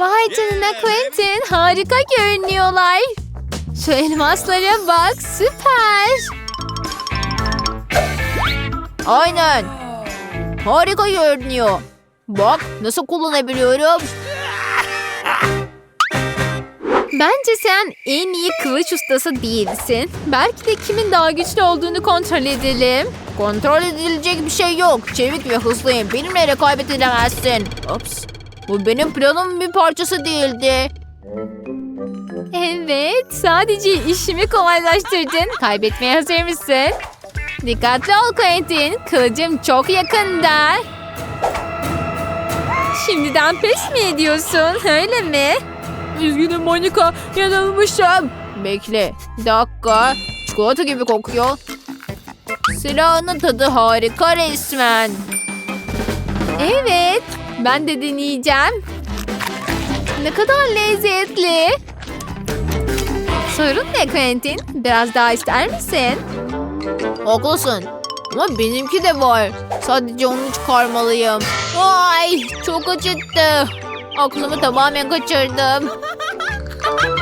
Vay canına Quentin harika görünüyorlar. Şu elmaslara bak süper. Aynen. Harika görünüyor. Bak nasıl kullanabiliyorum. Bence sen en iyi kılıç ustası değilsin. Belki de kimin daha güçlü olduğunu kontrol edelim. Kontrol edilecek bir şey yok. Çevik ve hızlıyım. Benimle rekabet edemezsin. Ops. Bu benim planımın bir parçası değildi. Evet, sadece işimi kolaylaştırdın. Kaybetmeye hazır mısın? Dikkatli ol Quentin. Kılıcım çok yakında. Şimdiden pes mi ediyorsun? Öyle mi? Üzgünüm Monika. Yanılmışım. Bekle. Dakika. Çikolata gibi kokuyor. Silahının tadı harika resmen. Evet, ben de deneyeceğim. Ne kadar lezzetli. Sorun ne Quentin? Biraz daha ister misin? Haklısın. Ama benimki de var. Sadece onu çıkarmalıyım. Ay çok acıttı. Aklımı tamamen kaçırdım.